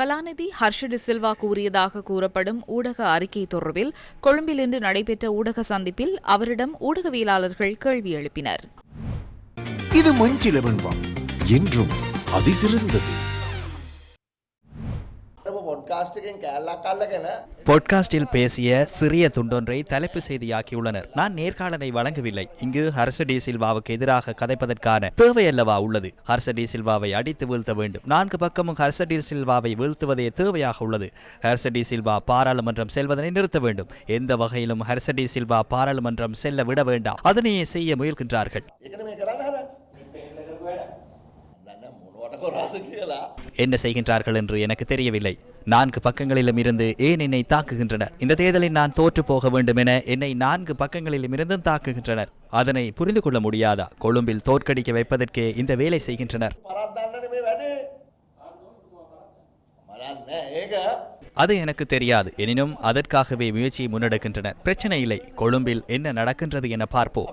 கலாநிதி ஹர்ஷடி சில்வா கூறியதாக கூறப்படும் ஊடக அறிக்கை தொடர்பில் கொழும்பில் இன்று நடைபெற்ற ஊடக சந்திப்பில் அவரிடம் ஊடகவியலாளர்கள் கேள்வி எழுப்பினர். இது மஞ்சிலவன் என்றும் அதிசிறந்தது. பொட்காஸ்டில் பேசிய சிறிய துண்டொன்றை தலைப்பு செய்தியாக்கியுள்ளனர். நான் நேர்காணலை வழங்கவில்லை. இங்கு ஹர்ஷ டி சில்வாவுக்கு எதிராக கதைப்பதற்கான தேவை அல்லவா உள்ளது? ஹர்ஷ டி சில்வாவை அடித்து வீழ்த்த வேண்டும். நான்கு பக்கமும் ஹர்ஷ டி சில்வாவை வீழ்த்துவதே தேவையாக உள்ளது. ஹர்ஷ டி சில்வா பாராளுமன்றம் செல்வதனை நிறுத்த வேண்டும். எந்த வகையிலும் ஹர்ஷ டி சில்வா பாராளுமன்றம் செல்ல விட வேண்டாம். அதனையே செய்ய முயல்கின்றார்கள். என்ன செய்கின்றார்கள் என்று எனக்கு தெரியவில்லை. நான்கு பக்கங்களிலும் இருந்து ஏன் என்னை தாக்குகின்றனர்? இந்த தேர்தலில் நான் தோற்று போக வேண்டும் என என்னை நான்கு பக்கங்களிலும் இருந்தும் தாக்குகின்றனர். அதனை புரிந்து கொள்ள முடியாதா? கொழும்பில் தோற்கடிக்க வைப்பதற்கே இந்த வேலை செய்கின்றனர். அது எனக்கு தெரியாது. எனினும் அதற்காகவே முயற்சியை முன்னெடுக்கின்றனர். பிரச்சனை இல்லை. கொழும்பில் என்ன நடக்கின்றது என பார்ப்போம்.